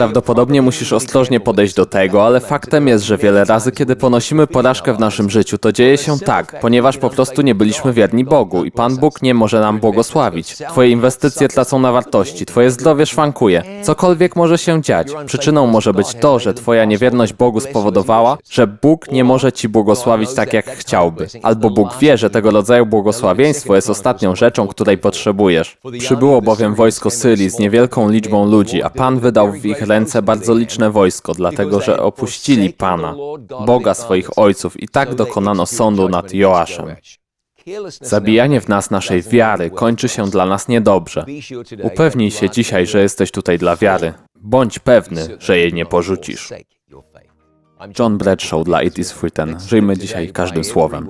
Prawdopodobnie musisz ostrożnie podejść do tego, ale faktem jest, że wiele razy, kiedy ponosimy porażkę w naszym życiu, to dzieje się tak, ponieważ po prostu nie byliśmy wierni Bogu i Pan Bóg nie może nam błogosławić. Twoje inwestycje tracą na wartości, twoje zdrowie szwankuje, cokolwiek może się dziać. Przyczyną może być to, że twoja niewierność Bogu spowodowała, że Bóg nie może ci błogosławić tak, jak chciałby. Albo Bóg wie, że tego rodzaju błogosławieństwo jest ostatnią rzeczą, której potrzebujesz. Przybyło bowiem wojsko Syrii z niewielką liczbą ludzi, a Pan wydał w ich ręce bardzo liczne wojsko, dlatego że opuścili Pana, Boga swoich ojców i tak dokonano sądu nad Joaszem. Zabijanie w nas naszej wiary kończy się dla nas niedobrze. Upewnij się dzisiaj, że jesteś tutaj dla wiary. Bądź pewny, że jej nie porzucisz. John Bradshaw dla It is Written. Żyjmy dzisiaj każdym słowem.